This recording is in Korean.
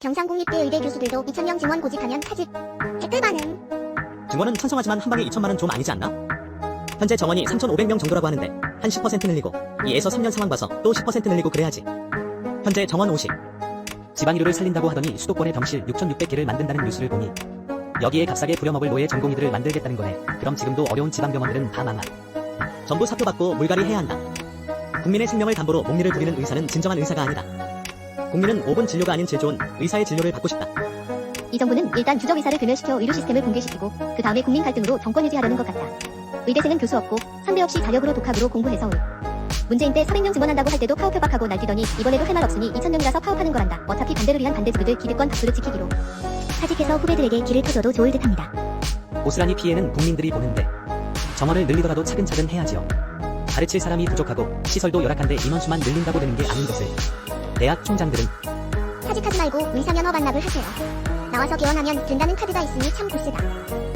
경상국립대 의대 교수들도 2,000명 증원 고집하면 사직. 댓글 반응. 증원은 천성하지만 한 방에 2천만 원좀 아니지 않나? 현재 정원이 3,500명 정도라고 하는데 한 10% 늘리고 2에서 3년 상황 봐서 또 10% 늘리고 그래야지. 현재 정원 50. 지방의료를 살린다고 하더니 수도권에 병실 6,600개를 만든다는 뉴스를 보니 여기에 값싸게 부려먹을 노예 전공의들을 만들겠다는 거네. 그럼 지금도 어려운 지방병원들은 다 망한. 전부 사표 받고 물갈이 해야 한다. 국민의 생명을 담보로 목리를 부리는 의사는 진정한 의사가 아니다. 국민은 5분 진료가 아닌 질 좋은 의사의 진료를 받고 싶다. 이 정부는 일단 유적 의사를 괴멸시켜 의료 시스템을 붕괴시키고 그 다음에 국민 갈등으로 정권 유지하려는 것 같다. 의대생은 교수 없고 상대 없이 자력으로 독학으로 공부해서 올. 문재인 때 400명 증원한다고 할 때도 파업 협박하고 날뛰더니 이번에도 할 말 없으니 2000명이라서 파업하는 거란다. 어차피 반대를 위한 반대 지구들 기득권 박수를 지키기로. 사직해서 후배들에게 길을 터줘도 좋을 듯합니다. 고스란히 피해는 국민들이 보는데 정원을 늘리더라도 차근차근 해야지요. 가르칠 사람이 부족하고 시설도 열악한데 인원수만 늘린다고 되는 게 아닌 것을 대학 총장들은 사직하지 말고 의사 면허 반납을 하세요. 나와서 개원하면 된다는 카드가 있으니 참 굿세다.